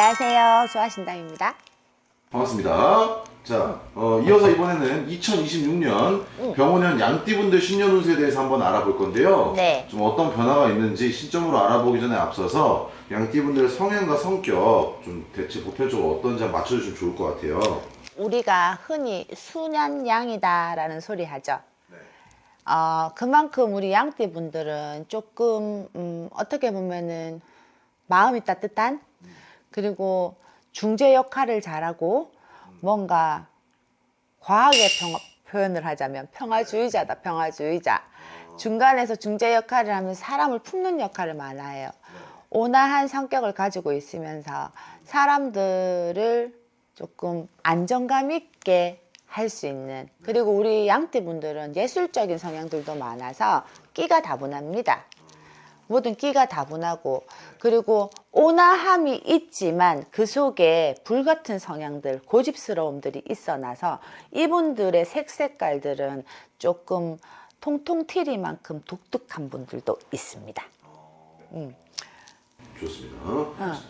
안녕하세요. 수아신당입니다. 반갑습니다. 자, 어, 이어서 이번에는 2026년 병원년 양띠분들 신년 운세에 대해서 한번 알아볼 건데요. 네. 좀 어떤 변화가 있는지 시점으로 알아보기 전에 앞서서 양띠분들의 성향과 성격 좀 대체 보편적으로 어떤지 한번 맞춰주시면 좋을 것 같아요. 우리가 흔히 순양양이다라는 소리 하죠. 네. 어, 그만큼 우리 양띠 분들은 조금 음, 어떻게 보면은 마음이 따뜻한 그리고 중재 역할을 잘하고 뭔가 과하게 평, 표현을 하자면 평화주의자다 평화주의자 중간에서 중재 역할을 하면서 사람을 품는 역할을 많이 해요 온화한 성격을 가지고 있으면서 사람들을 조금 안정감 있게 할 수 있는 그리고 우리 양띠 분들은 예술적인 성향들도 많아서 끼가 다분합니다. 모든 끼가 다분하고 그리고 온화함이 있지만 그 속에 불같은 성향들 고집스러움들이 있어나서 이분들의 색 색깔들은 조금 통통 튀리만큼 독특한 분들도 있습니다. 좋습니다.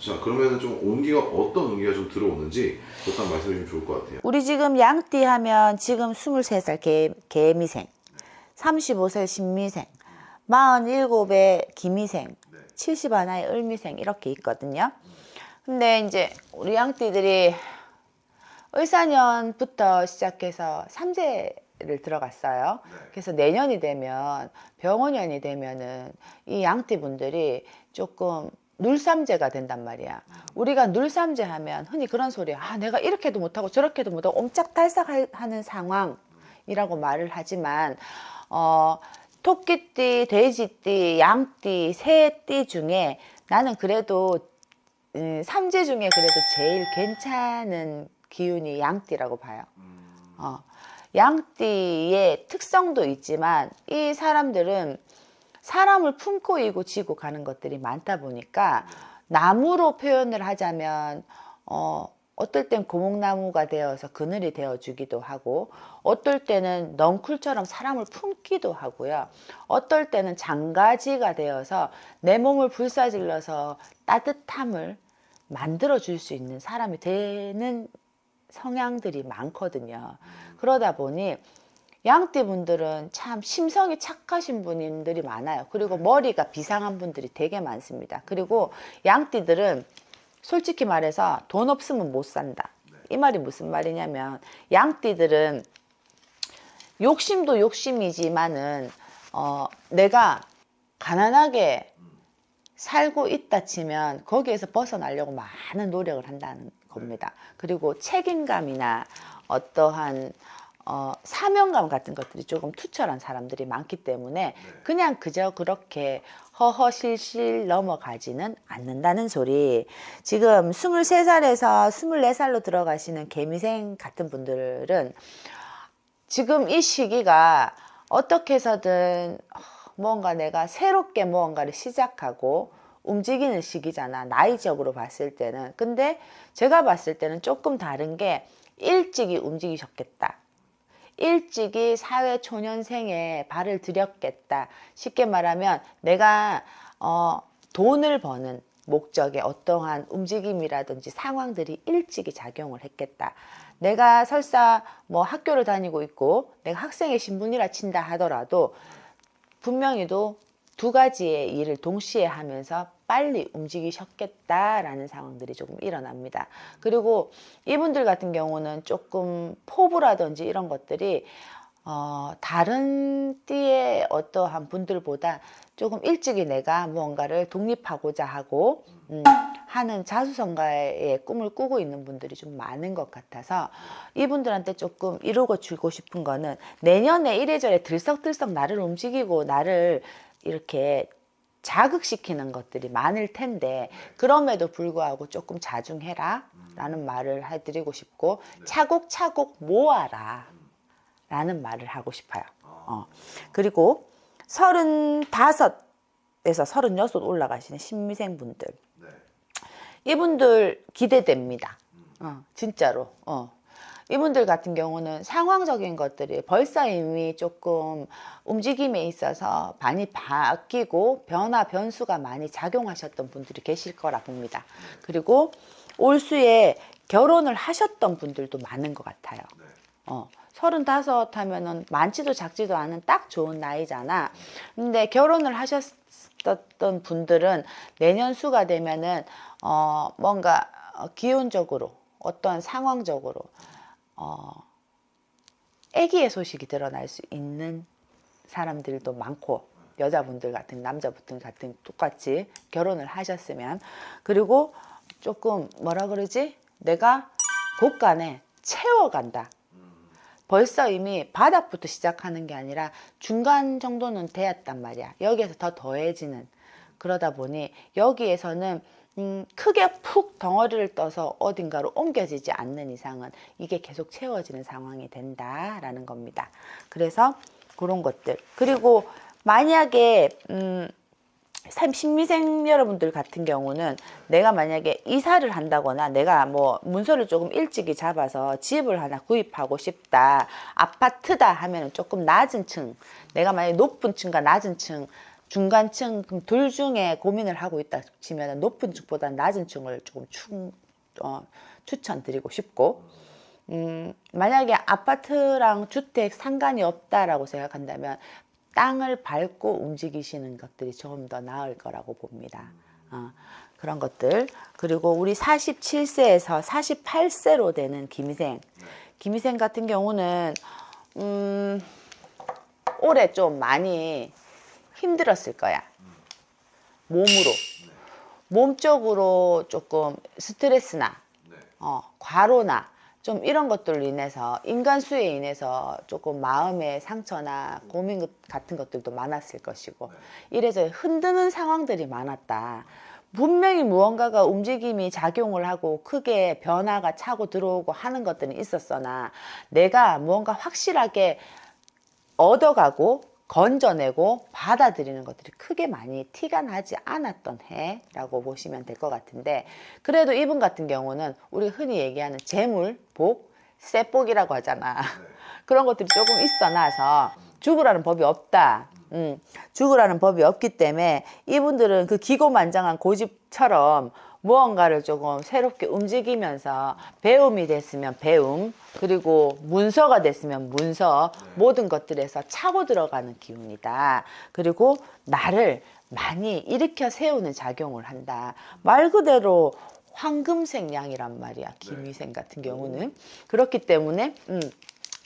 자, 그러면 좀 온기가 어떤 온기가 좀 들어오는지 그것도 말씀해 주시면 좋을 것 같아요. 우리 지금 양띠 하면 지금 23살 개, 개미생, 35살 신미생, 47의 기미생, 71의 을미생 이렇게 있거든요. 근데 이제 우리 양띠들이 을사년부터 시작해서 삼재를 들어갔어요. 그래서 내년이 되면 병원년이 되면은 이 양띠 분들이 조금 눌삼재가 된단 말이야. 우리가 눌삼재 하면 흔히 그런 소리, 아, 내가 이렇게도 못하고 저렇게도 못하고 옴짝달싹하는 상황이라고 말을 하지만, 어, 토끼띠, 돼지띠, 양띠, 새띠 중에 나는 그래도 음, 삼재 중에 그래도 제일 괜찮은 기운이 양띠라고 봐요. 어, 양띠의 특성도 있지만 이 사람들은 사람을 품고 이고 지고 가는 것들이 많다 보니까 나무로 표현을 하자면 어, 어떨 땐 고목나무가 되어서 그늘이 되어주기도 하고 어떨 때는 넝쿨처럼 사람을 품기도 하고요. 어떨 때는 장가지가 되어서 내 몸을 불사질러서 따뜻함을 만들어 줄 수 있는 사람이 되는 성향들이 많거든요. 그러다 보니 양띠 분들은 참 심성이 착하신 분들이 많아요. 그리고 머리가 비상한 분들이 되게 많습니다. 그리고 양띠들은 솔직히 말해서 돈 없으면 못 산다. 이 말이 무슨 말이냐면 양띠들은 욕심도 욕심이지만은 어, 내가 가난하게 살고 있다 치면 거기에서 벗어나려고 많은 노력을 한다는 겁니다. 그리고 책임감이나 어떠한 어, 사명감 같은 것들이 조금 투철한 사람들이 많기 때문에 그냥 그저 그렇게 허허실실 넘어가지는 않는다는 소리. 지금 23살에서 24살로 들어가시는 개미생 같은 분들은 지금 이 시기가 어떻게 해서든 뭔가 내가 새롭게 무언가를 시작하고 움직이는 시기잖아. 나이적으로 봤을 때는. 근데 제가 봤을 때는 조금 다른 게 일찍이 움직이셨겠다. 일찍이 사회 초년생에 발을 들였겠다. 쉽게 말하면 내가 어, 돈을 버는 목적의 어떠한 움직임이라든지 상황들이 일찍이 작용을 했겠다. 내가 설사 뭐 학교를 다니고 있고 내가 학생의 신분이라 친다 하더라도 분명히도 두 가지의 일을 동시에 하면서 빨리 움직이셨겠다라는 상황들이 조금 일어납니다. 그리고 이분들 같은 경우는 조금 포부라든지 이런 것들이 어, 다른 띠의 어떠한 분들보다 조금 일찍이 내가 무언가를 독립하고자 하고 음, 하는 자수성가의 꿈을 꾸고 있는 분들이 좀 많은 것 같아서 이분들한테 조금 이루고 주고 싶은 거는 내년에 이래저래 들썩들썩 나를 움직이고 나를 이렇게 자극시키는 것들이 많을 텐데 그럼에도 불구하고 조금 자중해라 라는 말을 해드리고 싶고 차곡차곡 모아라 라는 말을 하고 싶어요. 어. 그리고 서른다섯에서 서른여섯 올라가시는 신미생 분들 이분들 기대됩니다. 어, 진짜로. 어. 이분들 같은 경우는 상황적인 것들이 벌써 이미 조금 움직임에 있어서 많이 바뀌고 변화, 변수가 많이 작용하셨던 분들이 계실 거라 봅니다. 그리고 올 수에 결혼을 하셨던 분들도 많은 것 같아요. 네. 어, 서른다섯 하면은 많지도 작지도 않은 딱 좋은 나이잖아. 근데 결혼을 하셨던 분들은 내년 수가 되면은 어, 뭔가 어, 기운적으로 어떤 상황적으로 어, 아기의 소식이 드러날 수 있는 사람들도 많고 여자분들 같은 남자분들 같은 똑같이 결혼을 하셨으면 그리고 조금 뭐라 그러지? 내가 곳간에 채워간다. 벌써 이미 바닥부터 시작하는 게 아니라 중간 정도는 되었단 말이야. 여기에서 더 더해지는. 그러다 보니 여기에서는 음, 크게 푹 덩어리를 떠서 어딘가로 옮겨지지 않는 이상은 이게 계속 채워지는 상황이 된다라는 겁니다. 그래서 그런 것들 그리고 만약에 음, 참 신미생 여러분들 같은 경우는 내가 만약에 이사를 한다거나 내가 뭐 문서를 조금 일찍이 잡아서 집을 하나 구입하고 싶다 아파트다 하면은 조금 낮은 층 내가 만약에 높은 층과 낮은 층 중간층 둘 중에 고민을 하고 있다 치면 높은 층보다 낮은 층을 조금 추, 어, 추천드리고 싶고 음, 만약에 아파트랑 주택 상관이 없다라고 생각한다면 땅을 밟고 움직이시는 것들이 조금 더 나을 거라고 봅니다. 어, 그런 것들. 그리고 우리 47세에서 48세로 되는 김희생. 김희생 같은 경우는, 음, 올해 좀 많이 힘들었을 거야. 몸으로. 몸적으로 조금 스트레스나 네. 어, 과로나 좀 이런 것들로 인해서 인간 수에 인해서 조금 마음의 상처나 고민 것- 같은 것들도 많았을 것이고 이래서 흔드는 상황들이 많았다. 분명히 무언가가 움직임이 작용을 하고 크게 변화가 차고 들어오고 하는 것들은 있었으나 내가 무언가 확실하게 얻어가고 건져내고 받아들이는 것들이 크게 많이 티가 나지 않았던 해라고 보시면 될 것 같은데 그래도 이분 같은 경우는 우리 흔히 얘기하는 재물, 복, 세복이라고 하잖아. 그런 것들이 조금 있어 놔서 죽으라는 법이 없다. 음, 죽으라는 법이 없기 때문에 이분들은 그 기고만장한 고집처럼 무언가를 조금 새롭게 움직이면서 배움이 됐으면 배움 그리고 문서가 됐으면 문서 모든 것들에서 차고 들어가는 기운이다. 그리고 나를 많이 일으켜 세우는 작용을 한다. 말 그대로 황금색 양이란 말이야. 김희생 같은 경우는 그렇기 때문에 음,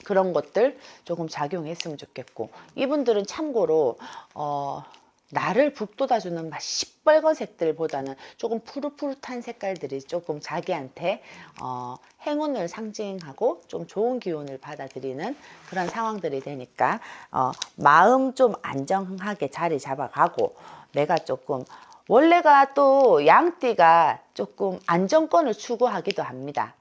그런 것들 조금 작용했으면 좋겠고 이분들은 참고로 어 나를 북돋아주는 막 시뻘건 색들보다는 조금 푸릇푸릇한 색깔들이 조금 자기한테 어, 행운을 상징하고 좀 좋은 기운을 받아들이는 그런 상황들이 되니까 어, 마음 좀 안정하게 자리 잡아가고 내가 조금 원래가 또 양띠가 조금 안정권을 추구하기도 합니다.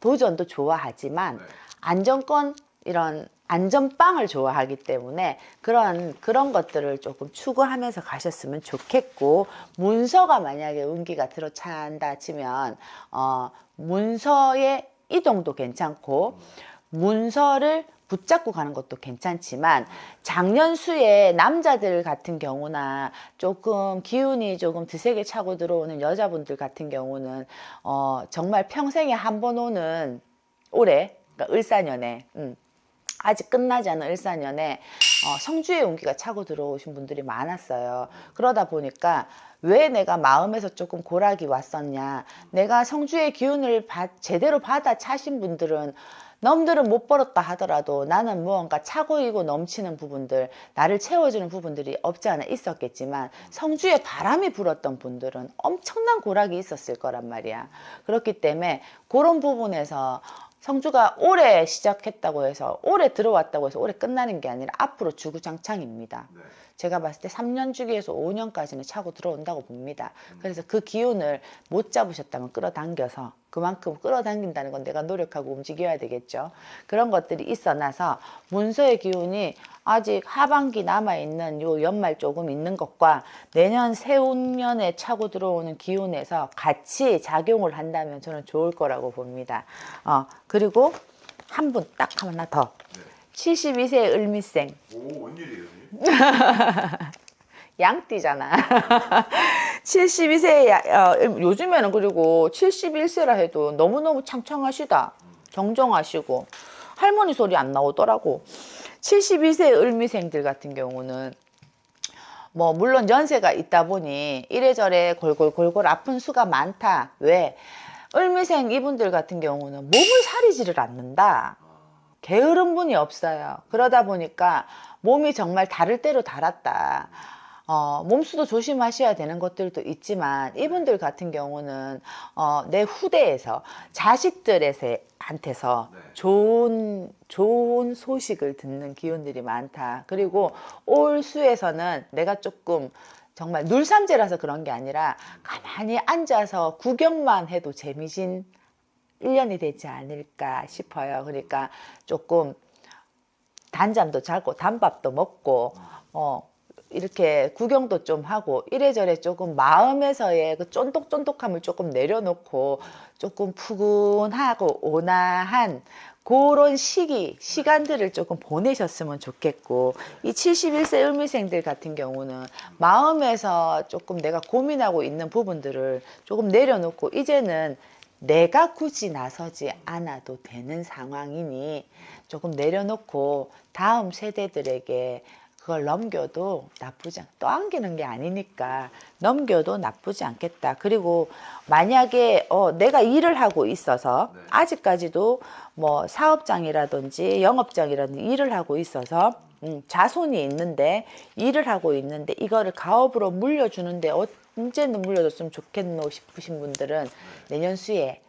도전도 좋아하지만 안정권 이런 안전빵을 좋아하기 때문에 그런 그런 것들을 조금 추구하면서 가셨으면 좋겠고 문서가 만약에 운기가 들어찬다 치면 어 문서의 이동도 괜찮고 문서를 붙잡고 가는 것도 괜찮지만 작년 수에 남자들 같은 경우나 조금 기운이 조금 드세게 차고 들어오는 여자분들 같은 경우는 어 정말 평생에 한 번 오는 올해 그러니까 을사년에 음, 아직 끝나지 않은 을사년에 어, 성주의 운기가 차고 들어오신 분들이 많았어요. 그러다 보니까 왜 내가 마음에서 조금 고락이 왔었냐. 내가 성주의 기운을 받- 제대로 받아 차신 분들은 넘들은 못 벌었다 하더라도 나는 무언가 차고 이고 넘치는 부분들, 나를 채워주는 부분들이 없지 않아 있었겠지만 성주에 바람이 불었던 분들은 엄청난 고락이 있었을 거란 말이야. 그렇기 때문에 그런 부분에서 성주가 올해 시작했다고 해서 올해 들어왔다고 해서 올해 끝나는 게 아니라 앞으로 주구장창입니다. 제가 봤을 때 3년 주기에서 5년까지는 차고 들어온다고 봅니다. 그래서 그 기운을 못 잡으셨다면 끌어당겨서 그만큼 끌어당긴다는 건 내가 노력하고 움직여야 되겠죠. 그런 것들이 있어 나서 문서의 기운이 아직 하반기 남아있는 요 연말 조금 있는 것과 내년 새운년에 차고 들어오는 기운에서 같이 작용을 한다면 저는 좋을 거라고 봅니다. 어, 그리고 한 분 딱 하나 더. 72세 을미생. 오, 웬일이에요? 양띠잖아. 72세 어, 요즘에는 그리고 71세라 해도 너무너무 창창하시다. 정정하시고 할머니 소리 안 나오더라고. 72세 을미생들 같은 경우는 뭐 물론 연세가 있다 보니 이래저래 골골골골 아픈 수가 많다. 왜? 을미생 이분들 같은 경우는 몸을 사리지를 않는다. 게으른 분이 없어요. 그러다 보니까 몸이 정말 다를 대로 달았다. 어, 몸수도 조심하셔야 되는 것들도 있지만 이분들 같은 경우는 어, 내 후대에서 자식들한테서 네. 좋은 좋은 소식을 듣는 기운들이 많다. 그리고 올 수에서는 내가 조금 정말 눌삼제라서 그런 게 아니라 가만히 앉아서 구경만 해도 재미진 1년이 되지 않을까 싶어요. 그러니까 조금 단잠도 자고 단밥도 먹고 어 이렇게 구경도 좀 하고 이래저래 조금 마음에서의 그 쫀득쫀득함을 조금 내려놓고 조금 푸근하고 온화한 그런 시기 시간들을 조금 보내셨으면 좋겠고 이 71세 을미생들 같은 경우는 마음에서 조금 내가 고민하고 있는 부분들을 조금 내려놓고 이제는 내가 굳이 나서지 않아도 되는 상황이니 조금 내려놓고 다음 세대들에게 그걸 넘겨도 나쁘지 않, 떠안기는 게 아니니까 넘겨도 나쁘지 않겠다. 그리고 만약에 어, 내가 일을 하고 있어서 네. 아직까지도 뭐 사업장이라든지 영업장이라든지 일을 하고 있어서 음, 자손이 있는데 일을 하고 있는데 이거를 가업으로 물려주는데 언제는 물려줬으면 좋겠노 싶으신 분들은 내년 수에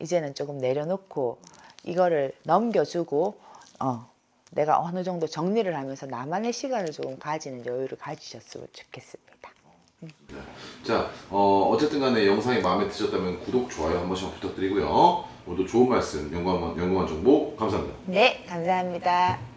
이제는 조금 내려놓고 이거를 넘겨주고 어, 내가 어느 정도 정리를 하면서 나만의 시간을 조금 가지는 여유를 가지셨으면 좋겠습니다. 자, 어, 어쨌든 간에 영상이 마음에 드셨다면 구독, 좋아요 한 번씩 부탁드리고요. 오늘도 좋은 말씀, 연구한, 연구한 정보 감사합니다. 네, 감사합니다.